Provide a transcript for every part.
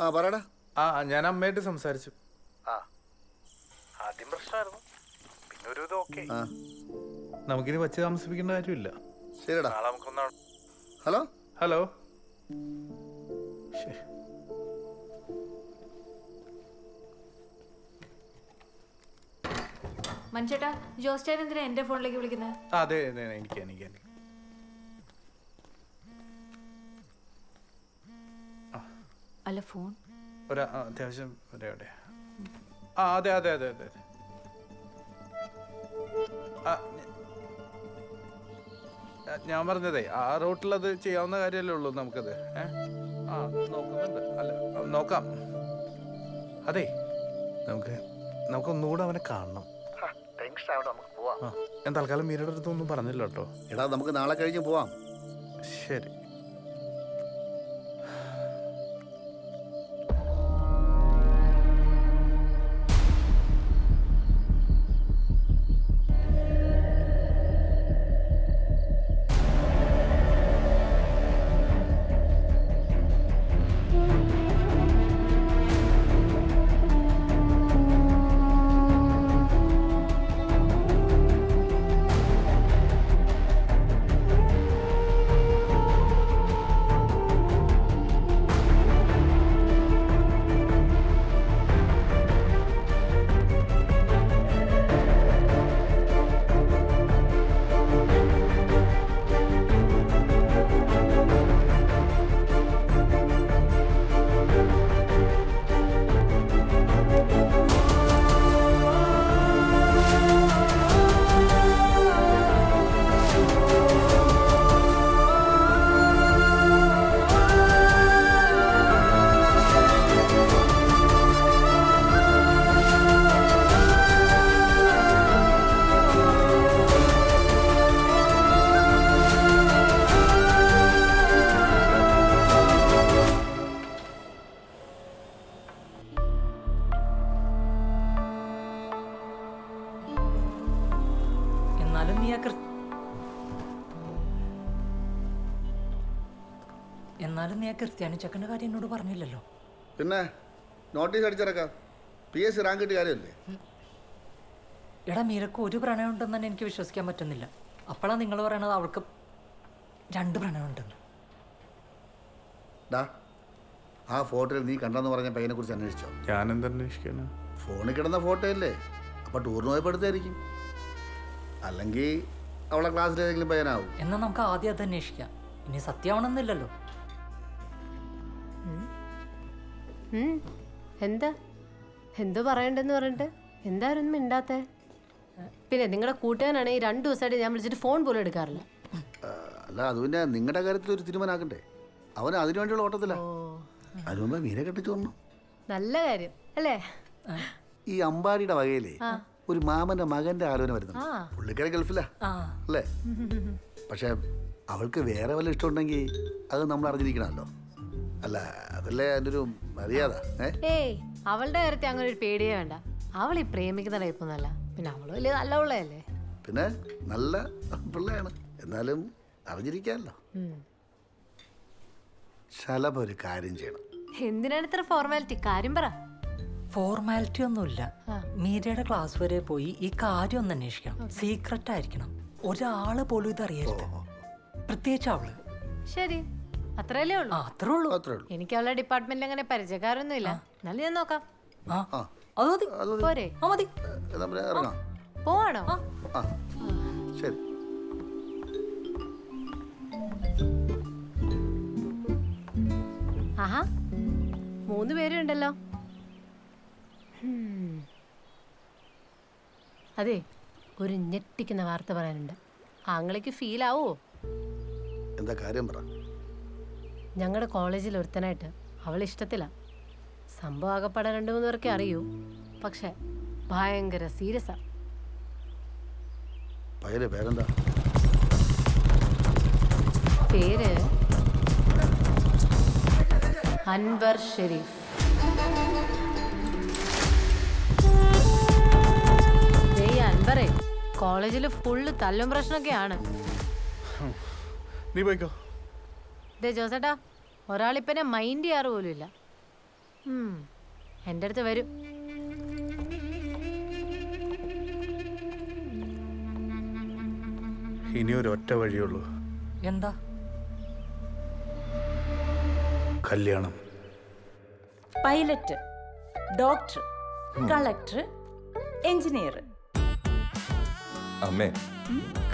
ആ പറയടാ. ആ ഞാൻ അമ്മയായിട്ട് സംസാരിച്ചു. ആ ആദ്യം പ്രശ്നമായിരുന്നു. പിന്നെ ഒരു ഇത് ഓക്കെ. ആ. നമുക്കിനി വച്ച് താമസിപ്പിക്കേണ്ട കാര്യമില്ല. ശരിടാ. നാളെ നമുക്കൊന്ന് ഹലോ? ഹലോ? ശ്ശേ. മനുഷ്യേട്ടാ ജോസ്റ്റാൻ എന്തിനാ എന്റെ ഫോണിലേക്ക് വിളിക്കുന്നത് ആ, അതെ അതെ എനിക്ക് എനിക്ക് എനിക്ക്. അല്ല ഫോൺ. ഒരു അത്യാവശ്യം ഒരു ആ അതെ അതെ അതെ അതെ അതെ. ഞാൻ പറഞ്ഞതേ ആ റൂട്ടിൽ അത് ചെയ്യാവുന്ന കാര്യമല്ലേ ഉള്ളൂ നമുക്കത് ഏ? ആ നോക്കുന്നുണ്ട് അല്ല നോക്കാം. അതെ നമുക്ക് നമുക്കൊന്നുകൂടെ അവനെ കാണണം. ഞാൻ തൽക്കാലം മീരയുടെ അടുത്തൊന്നും പറഞ്ഞില്ല കേട്ടോ എടാ നമുക്ക് നാളെ കഴിഞ്ഞ് പോവാം. ശരി. നീ ആ ക്രിസ് എന്നാലും നീ ആ ക്രിസ്ത്യാനി ചെക്കന്റെ കാര്യം എന്നോട് പറഞ്ഞില്ലല്ലോ. പിന്നെ നോട്ടീസ് അടിച്ചിറക്കാം. പി എസ് സി റാങ്ക് കിട്ടിയ കാര്യമല്ലേ? എടാ മീരക്ക് ഒരു പ്രണയം ഉണ്ടെന്ന് തന്നെ എനിക്ക് വിശ്വസിക്കാൻ പറ്റുന്നില്ല. അപ്പോഴാണ് നിങ്ങൾ പറയണത് അവൾക്ക് രണ്ട് പ്രണയം ഉണ്ടെന്ന്. ഡാ ആ ഫോട്ടോയിൽ നീ കണ്ടെന്ന് പറഞ്ഞ പയ്യനെ കുറിച്ച് അന്വേഷിച്ചോ? ഞാൻ എന്തന്വേഷിക്കാനാ ഫോണിൽ കിടന്ന ഫോട്ടോ അല്ലേ അപ്പൊ ടൂറിന് പോയപ്പോൾ എടുത്തായിരിക്കും അല്ലെങ്കിൽ അവളെ ക്ലാസ്സിൽ ഏതെങ്കിലും പയ്യനാവും. എന്നാൽ നമുക്ക് ആദ്യം അത് അന്വേഷിക്കാം. ഇനി സത്യമാണെന്നില്ലല്ലോ. ഉം. എന്താ? എന്തോ പറയണ്ടെന്ന് പറഞ്ഞിട്ട്? എന്തായിരുന്നു മിണ്ടാത്തെ? പിന്നെ നിങ്ങളുടെ കൂട്ടുകാരാണ് ഈ രണ്ടു ദിവസമായിട്ട് ഞാൻ വിളിച്ചിട്ട് ഫോൺ പോലും എടുക്കാറില്ല. ആ, അല്ല അത് പിന്നെ നിങ്ങളുടെ കാര്യത്തിൽ ഒരു തീരുമാനമാക്കണ്ടേ അവൻ അതിനു വേണ്ടിയുള്ള ഓട്ടത്തില്ല അതിനു മുമ്പേ മീനെ കെട്ടിച്ചു വന്നു നല്ല കാര്യം അല്ലേ? ഈ അമ്പാടിയുടെ വകയിലേ ഒരു മാമന്റെ മകന്റെ ആലോചന വരുന്നുണ്ട്. പുള്ളിക്കാരെ ഗൾഫിലാ. അല്ലേ? പക്ഷെ അവൾക്ക് വേറെ വല്ല ഇഷ്ടമുണ്ടെങ്കിൽ അത് നമ്മൾ അറിഞ്ഞിരിക്കണമല്ലോ. അല്ല അതല്ലേ അതിന്റെ ഒരു മര്യാദ ഏയ് അവളുടെ കാര്യത്തിൽ അങ്ങനെ ഒരു പേടിയേ വേണ്ട. അവൾ ഈ പ്രേമിക്കുന്ന ടൈപ്പൊന്നല്ല പിന്നെ അവൾ വലിയ നല്ല പിള്ളയല്ലേ? പിന്നെ നല്ല പിള്ളയാണ്. എന്നാലും അറിഞ്ഞിരിക്കാമല്ലോ. ശലഭ ഒരു കാര്യം ചെയ്യണം. എന്തിനാണ് ഇത്ര ഫോർമാലിറ്റി കാര്യം പറ. ഫോർമാലിറ്റി ഒന്നുമില്ല. മീരയുടെ ക്ലാസ് വരെ പോയി ഈ കാര്യം ഒന്ന് അന്വേഷിക്കണം. സീക്രട്ട് ആയിരിക്കണം. ഒരാൾ പോലും ഇത് അറിയരുത്. പ്രത്യേകിച്ച് അവൾ. ശരി. അത്രയല്ലേ ഉള്ളൂ? അത്രേ ഉള്ളൂ. അത്രേ ഉള്ളൂ. എനിക്ക് അവളുടെ ഡിപ്പാർട്ട്മെന്റിൽ അങ്ങനെ പരിചയക്കാരൊന്നും ഇല്ല എന്നാലും ഞാൻ നോക്കാം. ആ. ആ. അത് മതി. പോരെ. ആ മതി. ഇറങ്ങാം. പോവാണോ? ആ. ശരി. ആഹാ. മൂന്ന് പേരുണ്ടല്ലോ. അതെ ഒരു ഞെട്ടിക്കുന്ന വാർത്ത പറയാനുണ്ട്. ആങ്ങളേക്ക് ഫീൽ ആവോ? എന്താ കാര്യം പറ. ഞങ്ങളുടെ കോളേജിൽ ഒരുത്തനായിട്ട് അവൾ ഇഷ്ടത്തില്ല സംഭവം ആകപ്പാടെ രണ്ടു മൂന്ന് പേർക്കേ അറിയൂ. പക്ഷെ ഭയങ്കര സീരിയസാ പേരെന്താ? പേര് അൻവർ ഷെരീഫ്. കോളേജിൽ ഫുള്ള് തല്ലും പ്രശ്നമൊക്കെയാണ്. നീ പോയിക്കോ. ദേ ജോസേട്ടാ ഒരാളിപ്പനെ മൈൻഡ് ചെയ്യാറ് പോലും ഇല്ല. എന്റെ എന്റെ അടുത്ത് വരും. ഇനി ഒരു ഒറ്റ വഴിയുള്ളൂ എന്താ? കല്യാണം. പൈലറ്റ് ഡോക്ടർ കളക്ടർ എഞ്ചിനീയർ അമ്മേ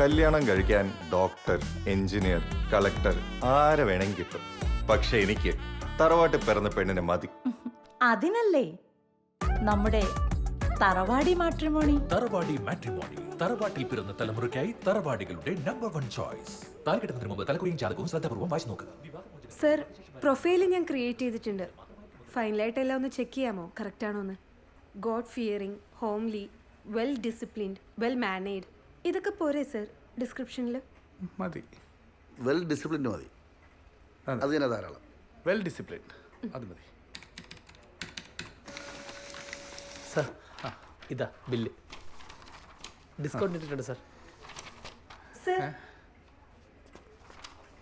കല്യാണം കഴിക്കാൻ ഡോക്ടർ എഞ്ചിനീയർ കളക്ടർ ആരെ വേണമെങ്കിൽ കിട്ടും. പക്ഷെ എനിക്ക് തറവാട്ടിൽ പിറന്ന പെണ്ണിനെ മതി. അതിനല്ലേ? നമ്മുടെ തറവാടി മാട്രിമോണി. തറവാടി മാട്രിമോണി. തറവാട്ടിൽ പിറന്ന തലമുറയ്ക്കായി തറവാടികളുടെ നമ്പർ വൺ ചോയ്സ് താൽക്കെട്ടുന്നതിന് മുമ്പ് തലക്കുറിയും ജാതകവും ശ്രദ്ധാപൂർവം വായിച്ചു നോക്കുക. സർ പ്രൊഫൈൽ ഞാൻ ക്രിയേറ്റ് ചെയ്തിട്ടുണ്ട്. ഫൈനലായിട്ട് എല്ലാം ഒന്ന് ചെക്ക് ചെയ്യാമോ? കറക്റ്റ് ആണോ എന്ന് god fearing homely well disciplined well mannered ഇതൊക്കെ പോരെ സർ ഡിസ്ക്രിപ്ഷനിൽ മതി. വെൽ ഡിസിപ്ലിൻഡ് മതി. അത്. തന്നെ ധാരാളം. വെൽ ഡിസിപ്ലിൻ അത് മതി. സർ ഇതാ ബില്ല് ഡിസ്കൗണ്ട് ഇട്ടിട്ടുണ്ട് സാർ സർ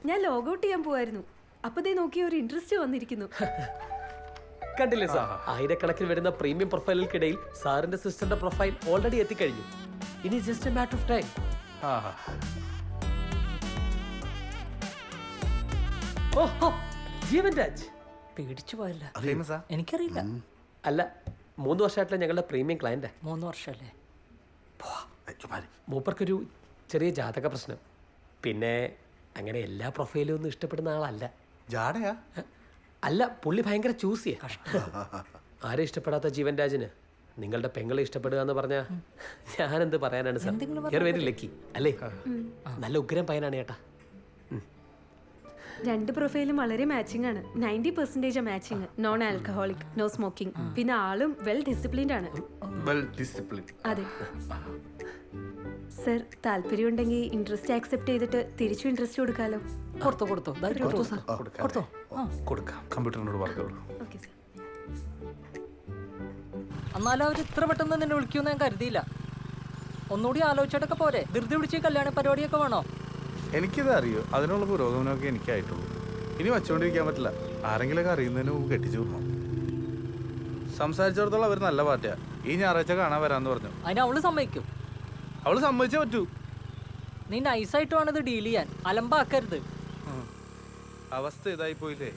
ഞാൻ ലോഗ് ഔട്ട് ചെയ്യാൻ പോവായിരുന്നു. അപ്പൊ ദേ നോക്കി ഒരു ഇൻട്രസ്റ്റ് വന്നിരിക്കുന്നു. കണ്ടില്ലേ സാർ ആയിരക്കണക്കിന് വരുന്ന പ്രീമിയം പ്രൊഫൈലുകൾക്കിടയിൽ സാറിന്റെ സിസ്റ്ററിന്റെ പ്രൊഫൈൽ ഓൾറെഡി എത്തിക്കഴിഞ്ഞു. ഇനി just a matter of time ഓഹോ ജീവൻ രാജ്. പേടിച്ചു പോയല്ല. ഫേമസാ എനിക്കറിയില്ല. അല്ല മൂന്ന് വർഷമായിട്ടുള്ള ഞങ്ങളുടെ പ്രീമിയം ക്ലയന്റ് മൂന്ന് വർഷമല്ലേ. മൂപ്പർക്കൊരു ചെറിയ ജാതക പ്രശ്നം. പിന്നെ അങ്ങനെ എല്ലാ പ്രൊഫൈലും ഒന്നും ഇഷ്ടപ്പെടുന്ന ആളല്ല. ജാടയാ? അല്ല പുള്ളി ഭയങ്കര ചൂസ് ചെയ്യാ ആരെ ഇഷ്ടപ്പെടാത്ത ജീവൻ രാജിന്? നിങ്ങളുടെ പെങ്ങളെ ഇഷ്ടപ്പെടുക എന്ന് പറഞ്ഞാ എന്ത് പറയാനാണ് സാർ? വെരി ലക്കി അല്ലേ? നല്ല ഉഗ്രം പയ്യനാണ് ചേട്ടാ രണ്ട് പ്രൊഫൈലും വളരെ മാച്ചിങ് ആണ്. Ninety percentage matching non alcoholic no smoking പിന്നെ ആളും വെൽ ഡിസിപ്ലിൻഡ് ആണ്. വെൽ ഡിസിപ്ലിൻ അതെ. സർ താല്പര്യം ഉണ്ടെങ്കിൽ ഇൻട്രസ്റ്റ് ആക്സെപ്റ്റ് ചെയ്തിട്ട് തിരിച്ചു ഇൻട്രസ്റ്റ് കൊടുക്കാലോ? കൊടുത്തോ കൊടുത്തോ. കൊടുത്തോ കൊടുക്കാം. കമ്പ്യൂട്ടറിനോട് പറഞ്ഞോളൂ. ഓക്കെ സർ എന്നാലും അവർ ഇത്ര പെട്ടെന്ന് നിന്നെ വിളിക്കുമെന്ന് ഞാൻ കരുതിയില്ല. ഒന്നുകൂടി ആലോചിച്ചിട്ടൊക്കെ പോരെ. ധൃതി പിടിച്ച് കല്യാണ പരിപാടിയൊക്കെ വേണോ? എനിക്കിത് അറിയോ. അതിനുള്ള പുരോഗമനമൊക്കെ എനിക്കായിട്ടുള്ളൂ. ഇനി വച്ചുകൊണ്ടിരിക്കാൻ പറ്റില്ല. ആരെങ്കിലൊക്കെ അറിയുന്നതിന് മുമ്പ് കെട്ടിച്ചു വിടണം? സംസാരിച്ചിടത്തോളം അവർ നല്ല പാർട്ടിയാ. ഈ ഞായറാഴ്ച കാണാൻ വരാന്ന് പറഞ്ഞു. അതിന് അവൾ സമ്മതിക്കും. അവൾ സമ്മതിച്ചേ പറ്റൂ. നീ നൈസായിട്ട് വേണം ഇത് ഡീൽ ചെയ്യാൻ. അലമ്പാക്കരുത്. അവസ്ഥ ഇതായി പോയില്ലേ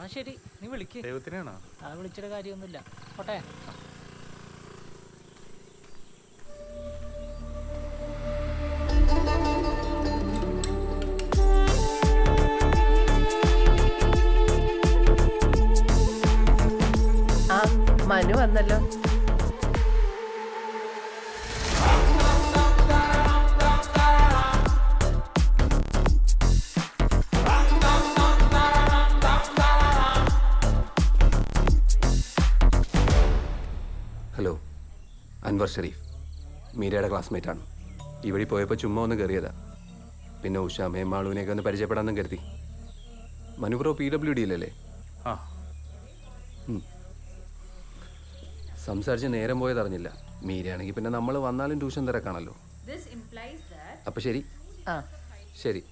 എന്നാ ശരി നീ വിളിക്ക്. ദൈവത്തിനാണോ? ആ വിളിച്ചിട്ട് കാര്യമൊന്നുമില്ല. പോട്ടെ. ആ മനു വന്നല്ലോ. അൻവർ ഷെരീഫ്. മീരയുടെ ക്ലാസ്മേറ്റാണ്. ഈ വഴി പോയപ്പോൾ ചുമ്മാ ഒന്ന് കയറിയതാ പിന്നെ ഉഷാമയും മാളുവിനെയൊക്കെ ഒന്ന് പരിചയപ്പെടാമെന്നും കരുതി. മനുപ്രോ പി ഡബ്ല്യു ഡിയിലല്ലേ ആ. സംസാരിച്ച് നേരം പോയത് അറിഞ്ഞില്ല. മീരയാണെങ്കിൽ പിന്നെ നമ്മൾ വന്നാലും ട്യൂഷൻ തിരക്കാണല്ലോ. അപ്പം ശരി. ആ. ശരി.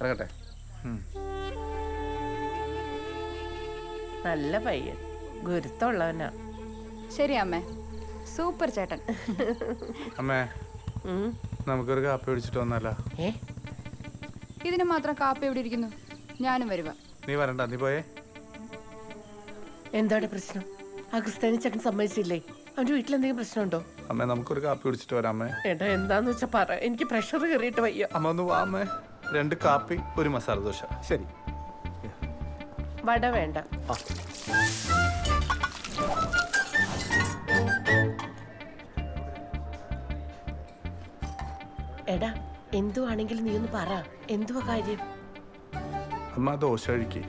ഇറങ്ങട്ടെ. നല്ല പയ്യൻ. ഗുരുത്തമുള്ളവനാ ശരി അമ്മേ. സൂപ്പർ ചേട്ടൻ. അമ്മേ നമുക്കൊരു കാപ്പി പിടിച്ചിട്ട് വന്നാലോ ഏ? ഇതിന് മാത്രം കാപ്പി എവിടെ ഇരിക്കുന്നു? ഞാനും വരുവ. നീ വരണ്ട നീ പോയേ. എന്താണ് പ്രശ്നം? ആ ക്രിസ്ത്യാനി ചേട്ടൻ സമ്മതിച്ചില്ലേ? അവന്റെ വീട്ടിൽ എന്തെങ്കിലും പ്രശ്നമുണ്ടോ? അമ്മ നമുക്കൊരു കാപ്പി പിടിച്ചിട്ട് വരാം അമ്മേ. എടാ എന്താന്ന് വെച്ചാ പറ. എനിക്ക് പ്രഷർ കയറിയിട്ട് വയ്യ. അമ്മ ഒന്ന് വാ അമ്മേ. രണ്ട് കാപ്പി ഒരു മസാല ദോശ. ശരി. വട വേണ്ട. എടാ എന്തുവാണെങ്കിലും നീ ഒന്ന് പറ. എന്തുവാ കാര്യം? അമ്മ ദോശ കഴിക്കേ.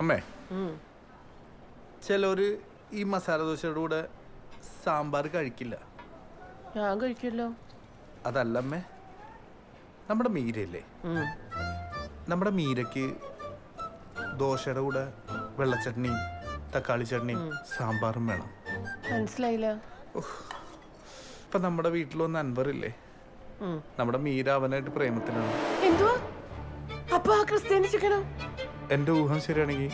അമ്മേ. ചിലര് ഈ മസാല ദോശയുടെ കൂടെ സാമ്പാർ കഴിക്കില്ല. ഞാൻ കഴിക്കില്ലോ അതല്ല അമ്മേ. നമ്മുടെ മീരയില്ലേ. നമ്മുടെ മീരയ്ക്ക് ദോശയുടെ കൂടെ വെള്ളച്ചട്നിയും തക്കാളി ചട്നിയും സാമ്പാറും വേണം. മനസ്സിലായില്ല. ഇപ്പൊ നമ്മുടെ വീട്ടിലൊന്ന് അൻവറില്ലേ? നമ്മുടെ മീര അവനായിട്ട് പ്രേമത്തിലാണ്. എന്തുവാ? അപ്പൊ ആ ക്രിസ്ത്യാനി ചിക്കനോ? എന്റെ ഊഹം ശരിയാണെങ്കിൽ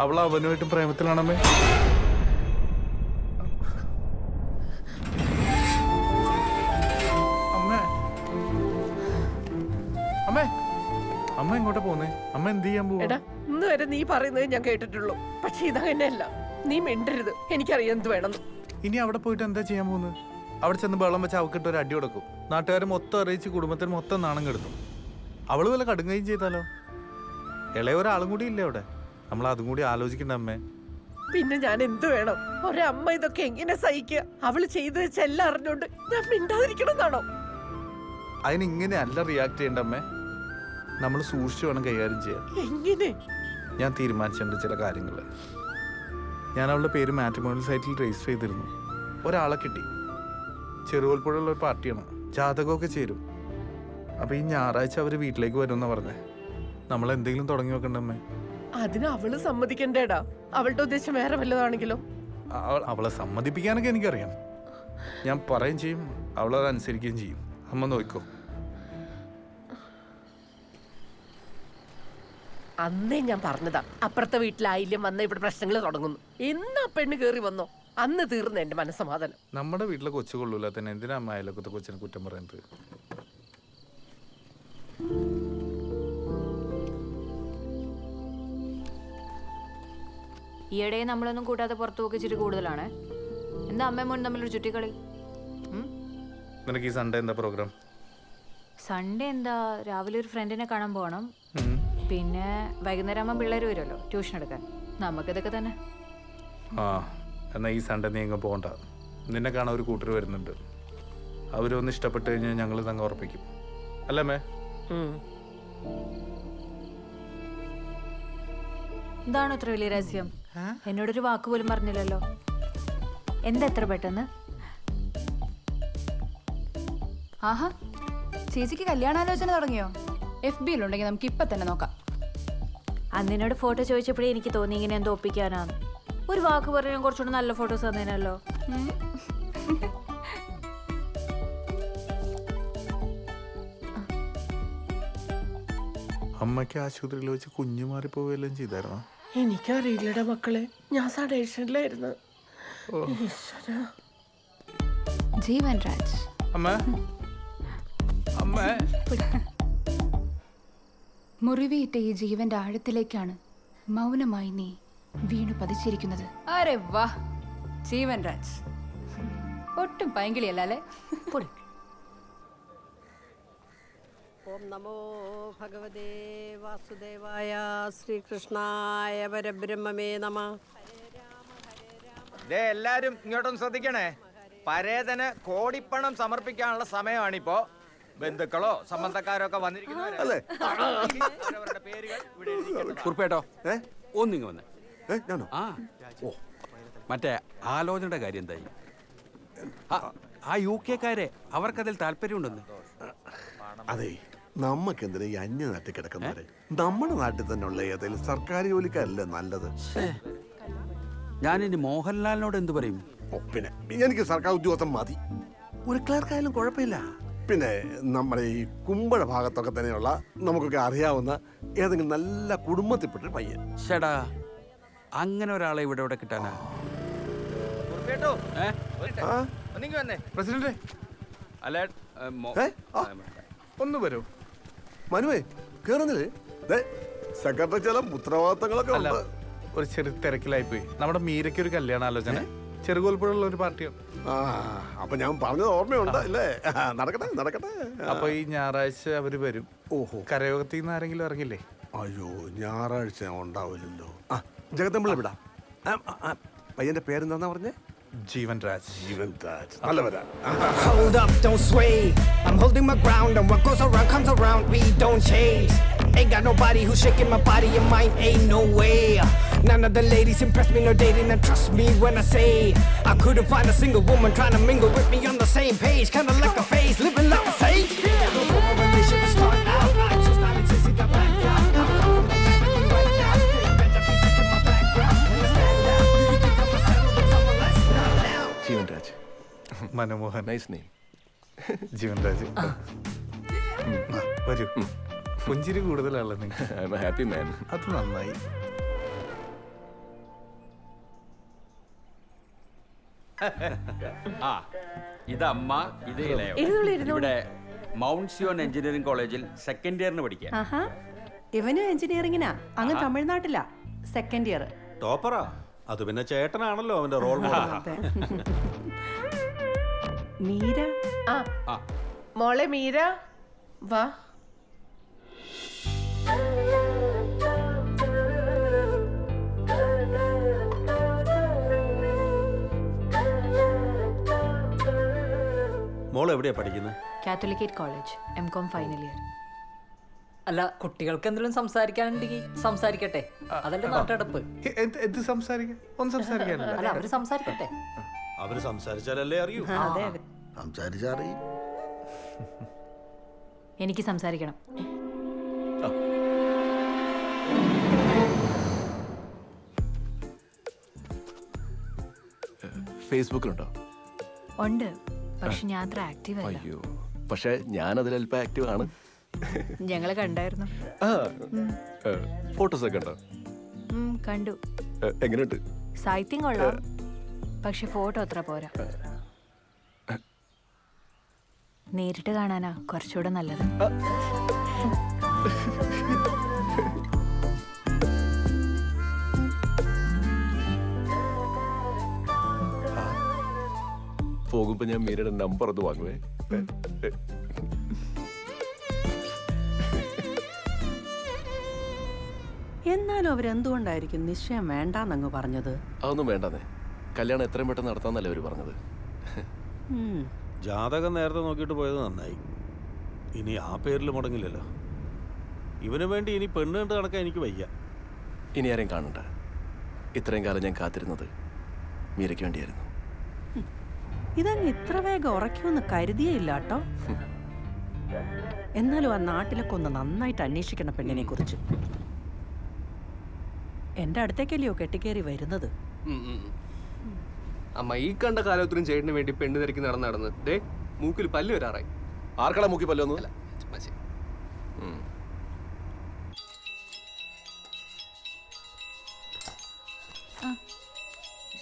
അവൾ അവനുമായിട്ടും പ്രേമത്തിലാണമ്മേ. അമ്മേ. അമ്മേ. അമ്മ എങ്ങോട്ടാ പോന്നേ? അമ്മ എന്ത് ചെയ്യാൻ പോവാ? നീ പറയുന്നത് ഞാൻ കേട്ടിട്ടുള്ളൂ. പക്ഷെ ഇതങ്ങനെയല്ല. നീ മിണ്ടരുത്. എനിക്കറിയാം എന്ത് വേണം ഇനി അവിടെ പോയിട്ട് എന്താ ചെയ്യാൻ പോകുന്നത്? അവിടെ ചെന്ന് വെള്ളം വെച്ച് അവക്കിട്ട് ഒരു അടി കൊടുക്കും. നാട്ടുകാർ മൊത്തം അറിയിച്ച് കുടുംബത്തിന് മൊത്തം നാണം കെടുത്തും. അവൾ വല്ല കടുങ്ങുകയും ചെയ്താലോ? ഇളയ ഒരാളും കൂടി ഇല്ലേ അവിടെ? നമ്മൾ അതും കൂടി ആലോചിക്കണ്ട അമ്മേ. പിന്നെ ഞാൻ എന്ത് വേണം? ഒരമ്മ ഇതൊക്കെ എങ്ങനെ സഹിക്കുക? അവൾ ചെയ്ത് എല്ലാം അറിഞ്ഞോണ്ട് ഞാൻ മിണ്ടാതിരിക്കണമെന്നാണോ? അതിനിങ്ങനെ അല്ല റിയാക്ട് ചെയ്യണ്ട അമ്മേ. നമ്മൾ സൂക്ഷിച്ചു വേണം കൈകാര്യം ചെയ്യാൻ. എങ്ങനെ? ഞാൻ തീരുമാനിച്ചിട്ടുണ്ട് ചില കാര്യങ്ങൾ. ഞാൻ അവളുടെ പേര് മാട്രിമോണിയൽ സൈറ്റിൽ രജിസ്റ്റർ ചെയ്തിരുന്നു. ഒരാളെ കിട്ടി. ചെറുകോൽപ്പുഴയുള്ള ഒരു പാർട്ടിയാണ്. ജാതകമൊക്കെ ചേരും. അപ്പോൾ ഈ ഞായറാഴ്ച അവർ വീട്ടിലേക്ക് വരുമെന്നാണ് പറഞ്ഞേ. നമ്മൾ എന്തെങ്കിലും തുടങ്ങി വെക്കണ്ടമ്മേ അതിന് അവൾ സമ്മതിക്കണ്ടേടാ. അവളുടെ ഉദ്ദേശം വേറെ വല്ലതാണെങ്കിലോ? അവൾ അവളെ സമ്മതിപ്പിക്കാനൊക്കെ എനിക്കറിയാം. ഞാൻ പറയും ചെയ്യും. അവളത് അനുസരിക്കുകയും ചെയ്യും. അമ്മ നോക്കോ. അന്നേ ഞാൻ പറഞ്ഞതാ. അപ്പുറത്തെ വീട്ടിലായില്യം വന്ന ഇവിടെ പ്രശ്നങ്ങൾ തുടങ്ങുന്നു. എന്നാ പെണ്ണ് കേറി വന്നോ? അന്ന് തീർന്ന എന്റെ മനസ്സമാധാനം. നമ്മുടെ വീട്ടിലെ കൊച്ചു കൊള്ളൂല തന്നെ. എന്തിനാ അമ്മ അയലക്കത്തെ കൊച്ചിനെ കുറ്റം പറയുന്നത്? ഈയിടെ നമ്മളൊന്നും കൂട്ടാതെ പുറത്തു പോക്ക് ഇച്ചിരി കൂടുതലാണ്. എന്താ അമ്മയും മോനും തമ്മിലൊരു ചുറ്റിക്കളി? ഉം? നിനക്ക് ഈ സൺഡേ എന്താ പ്രോഗ്രാം സൺഡേ എന്താ? രാവിലെ ഒരു ഫ്രണ്ടിനെ കാണാൻ പോകണം പിന്നെ വൈകുന്നേരം ആകുമ്പോൾ പിള്ളേർ വരുമല്ലോ? ട്യൂഷൻ എടുക്കാൻ. നമുക്ക് നമുക്കിതൊക്കെ തന്നെ. ആ എന്നാൽ ഈ സൺഡേ നീ എങ്ങും പോകണ്ട നിന്നെ കാണാൻ ഒരു കൂട്ടർ വരുന്നുണ്ട്. അവരൊന്ന് ഇഷ്ടപ്പെട്ട് കഴിഞ്ഞാൽ ഞങ്ങൾ തങ്ങ ഉറപ്പിക്കും. അല്ലേ മേ എന്താണ് ഇത്ര വലിയ രഹസ്യം. എന്നോടൊരു വാക്ക് പോലും പറഞ്ഞില്ലല്ലോ. എന്താ എത്ര പെട്ടെന്ന്? ആഹാ ചേച്ചിക്ക് കല്യാണാലോചന തുടങ്ങിയോ? എഫ് ബിയിലുണ്ടെങ്കിൽ നമുക്ക് ഇപ്പൊ തന്നെ നോക്കാം. അന്നിനോട് ഫോട്ടോ ചോദിച്ചപ്പോഴേ എനിക്ക് തോന്നി ഇങ്ങനെ എന്തോ ഒപ്പിക്കാനാണ് ഒരു വാക്ക് പറയാൻ കുറച്ചുകൂടെ നല്ല ഫോട്ടോസ് തന്നേനല്ലോ. അമ്മയ്ക്ക് ആശുപത്രിയിൽ വെച്ച് കുഞ്ഞു മാറിപ്പോവുകയെല്ലാം ചെയ്തായിരുന്നോ? എനിക്കറിയില്ലടാ മക്കളെ. ഞാൻ സഡേഷനിലായിരുന്നു. ഈശ്വരാ. ജീവൻ രാജ്. അമ്മ. അമ്മ. മുറിവേറ്റ ഈ ജീവന്റെ ആഴത്തിലേക്കാണ് മൗനമായി നീ വീണു പതിച്ചിരിക്കുന്നത്. അരെ വാ ജീവൻ രാജ്. ഒട്ടും പൈങ്കിളിയല്ലേ അല്ലേ? ഓം നമോ ഭഗവതേ വാസുദേവായ ശ്രീകൃഷ്ണായ പരബ്രഹ്മമേ നമ. ദേ എല്ലാരും ഇങ്ങോട്ടൊന്ന് ശ്രദ്ധിക്കണേ. പരേതന് കോടിപ്പണം സമർപ്പിക്കാനുള്ള സമയമാണിപ്പോ. ബന്ധുക്കളോ സംബന്ധക്കാരോ ഒക്കെ അല്ലേ? അവരവരുടെ പേരുകൾ ഇവിടെ എഴുതിക്കേണ്ടതാണ്. കുറിപ്പേട്ടോ ഒന്നിങ്ങ് വന്ന്. ആ. ഓ. മറ്റേ ആലോചനയുടെ കാര്യം എന്തായി? ആ, ആ യു കെക്കാരെ അവർക്കതിൽ താല്പര്യമുണ്ടെന്ന്? അതെ നമുക്കെന്തിനാ ഈ അന്യ നാട്ടിൽ കിടക്കുന്നവരെ? നമ്മുടെ നാട്ടിൽ തന്നെ ഉള്ള ഏതെങ്കിലും സർക്കാർ ജോലിക്കാരല്ലേ നല്ലത്? ഞാനിനി മോഹൻലാലിനോട് എന്ത് പറയും? ഓ, പിന്നെ എനിക്ക് സർക്കാർ ഉദ്യോഗസ്ഥൻ മതി. ഒരു ക്ലർക്കായാലും കുഴപ്പമില്ല. പിന്നെ നമ്മുടെ ഈ കുമ്പഴ ഭാഗത്തൊക്കെ തന്നെയുള്ള നമുക്കൊക്കെ അറിയാവുന്ന ഏതെങ്കിലും നല്ല കുടുംബത്തിൽപ്പെട്ട പയ്യൻ. ചേടാ അങ്ങനെ ഒരാളെ ഇവിടെ ഇവിടെ കിട്ടാനാ? പ്രസിഡന്റ്. അല്ല ഒന്ന് വരൂ. മനുവേ കേറുന്നില്ലേ? ദേ, സെക്രട്ടറി ചില ഉത്തരവാദിത്തങ്ങളൊക്കെ ഉണ്ട്. ഒരു ചെറിയ തിരക്കിലായി പോയി നമ്മുടെ മീരയ്ക്ക് ഒരു കല്യാണാലോചന. ചെറുകോൽപ്പുഴയുള്ള ഒരു പാർട്ടിയാണ് ആ അപ്പൊ ഞാൻ പറഞ്ഞത് ഓർമ്മയുണ്ട് അല്ലേ ആ, നടക്കട്ടെ നടക്കട്ടെ. അപ്പൊ ഈ ഞായറാഴ്ച അവർ വരും. ഓഹോ. കരയോഗത്തിൽ നിന്ന് ആരെങ്കിലും ഇറങ്ങില്ലേ? അയ്യോ ഞായറാഴ്ച ഉണ്ടാവില്ലല്ലോ. ആ ജഗത്തമ്പിള്ള വിടാം. ആ, ആ, ആ, പയ്യന്റെ പേരെന്താന്നാ പറഞ്ഞേ? ജീവൻ രാജ് ജീവൻ രാജ് നല്ല വരാ Hold up, don't sway. I'm holding my ground, and what goes around comes around. We don't chase. Ain't got nobody who's shaking my body and mind. Ain't no way. None of the ladies impress me, no dating, and trust me when I say I couldn't find a single woman trying to mingle with me on the same page. Kinda like a phase, living like a saint. Manamohan. Nice name Jeevan Raj. ആ, വരൂ. പുഞ്ചിരി കൂടുതലാണല്ലോ നിങ്ങൾ happy മാൻ അത് നന്നായി. ആ ഇത് അമ്മ ഇത് ഇളയവൻ. ഇരുന്നോളൂ, ഇരുന്നോളൂ. ഇവിടെ മൗണ്ട് സിയോൺ എഞ്ചിനീയറിംഗ് കോളേജിൽ സെക്കൻഡ് ഇയറിന് പഠിക്കാൻ ആഹാ. ഇവനും എഞ്ചിനീയറിങ്ങിനാ അങ്ങ് തമിഴ്നാട്ടിലാ. സെക്കൻഡ് ഇയർ ടോപ്പറാ. അത് പിന്നെ ചേട്ടനാണല്ലോ അവന്റെ റോൾ മോഡൽ. മീര? ആ. മോളെ മീര വാ. മോൾ എവിടെയാ പഠിക്കുന്നത് Catholicate college M Com final year അല്ല കുട്ടികൾക്ക് എന്തെങ്കിലും സംസാരിക്കാനുണ്ടെങ്കിൽ സംസാരിക്കട്ടെ. അതല്ലേ നാട്ടടപ്പ്. എന്ത് സംസാരിക്കാൻ ഒന്ന് സംസാരിക്കാനല്ല. അല്ല അവർ സംസാരിക്കട്ടെ. അവർ സംസാരിച്ചാലല്ലേ അറിയൂ. അതെ അതെ. സംസാരിച്ചറിയും. എനിക്ക് സംസാരിക്കണം. ഫേസ്ബുക്കിലുണ്ടോ? ഉണ്ട്. പക്ഷെ ഞാൻ അത്ര ആക്റ്റീവ് അല്ല. അയ്യോ. പക്ഷെ ഞാൻ അതിൽ അല്പം ആക്റ്റീവ് ആണ്. ഞങ്ങളെ കണ്ടായിരുന്നു. ഫോട്ടോസ് ഒക്കെ ഉണ്ടോ ഉം, കണ്ടു. എങ്ങനെയുണ്ട്? സാഹിത്യം കൊള്ളാം. പക്ഷെ ഫോട്ടോ അത്ര പോരാ. നേരിട്ട് കാണാനാ കുറച്ചുകൂടെ നല്ലത്. പോകുമ്പോ ഞാൻ മീരയുടെ നമ്പർ ഒന്ന് വാങ്ങുവേ. എന്നാലും അവരെന്തുകൊണ്ടായിരിക്കും നിശ്ചയം വേണ്ടാന്നങ്ങ് പറഞ്ഞത്? അതൊന്നും വേണ്ടെന്നേ. കല്യാണം എത്രയും പെട്ടെന്ന് നടത്താന്നല്ലേ അവർ പറഞ്ഞത്? ജാതകം നേരത്തെ നോക്കിയിട്ട് പോയത് നന്നായി. ഇനി ആ പേരിൽ മുടങ്ങില്ലല്ലോ. ഇവന് വേണ്ടി ഇനി പെണ്ണ് കണ്ട് നടക്കാൻ എനിക്ക് വയ്യ. ഇനി ആരെയും കാണണ്ട. ഇത്രയും കാലം ഞാൻ കാത്തിരുന്നത് മീരയ്ക്ക് വേണ്ടിയായിരുന്നു. ഇതങ്ങ് ഇത്ര വേഗം ഉറക്കുമെന്ന് കരുതിയില്ല കേട്ടോ. എന്നാലും ആ നാട്ടിലൊക്കെ ഒന്ന് നന്നായിട്ട് അന്വേഷിക്കണം പെണ്ണിനെ കുറിച്ച്. എന്റെ അടുത്തേക്കല്ലയോ കെട്ടിക്കേറി വരുന്നത്? അമ്മ ഈ കണ്ട കാലത്തിനും ചേട്ടന് വേണ്ടി പെണ്ണ് തിരക്കി നടന്ന് നടന്ന് ദേ മൂക്കിൽ പല്ല് വരാറായി. ആർക്കടാ മൂക്കി പല്ല് വന്നു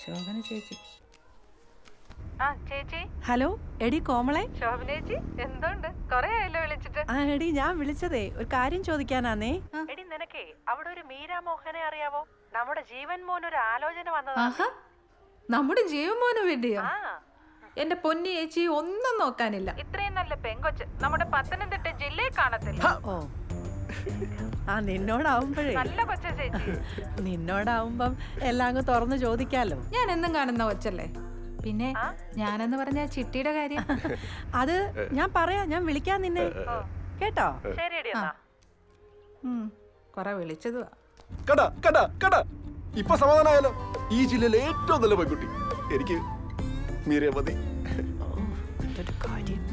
ശോഭന ചേച്ചി. ആ ചേച്ചി? ഹലോ എടി കോമളെ? ശോഭനേച്ചി എന്തുണ്ട്? കൊറേ ആയല്ലോ വിളിച്ചിട്ട്. ആ എടി ഞാൻ വിളിച്ചതേ ഒരു കാര്യം ചോദിക്കാനാന്നേ. എടി നിനക്കേ അവിടെ ഒരു മീരാ മോഹനെ അറിയാവോ? നമ്മുടെ ജീവൻ മോൻ ഒരു ആലോചന വന്നതാ. നമ്മുടെ ജീവമോന് വേണ്ടിയോ? എന്റെ പൊന്നി ചേച്ചി ഒന്നും നോക്കാനില്ല. ഇത്രയും നല്ല പെങ്കൊച്ച് നമ്മുടെ പത്തനംതിട്ട ജില്ലയിൽ കാണത്തില്ല. ഓ. ആ നിന്നോടാവുമ്പോഴേ. നല്ല കൊച്ച ചേച്ചി. നിന്നോടാവുമ്പം എല്ലാം അങ്ങ് തുറന്ന് ചോദിക്കാലോ. ഞാൻ എന്നും കാണുന്ന കൊച്ചല്ലേ? പിന്നെ ഞാനെന്ന് പറഞ്ഞ ചിട്ടിയുടെ കാര്യം. അത് ഞാൻ പറയാം ഞാൻ വിളിക്കാൻ നിന്നെ. കേട്ടോ? ശരി കൊറേ വിളിച്ചതുവാ. കടാ കടാ കടാ. ഇപ്പൊ സമാധാനമായാലോ ഈ ജില്ലയിലെ ഏറ്റവും നല്ല പെൺകുട്ടി. എനിക്ക് മീരയെ മതി. കാര്യം.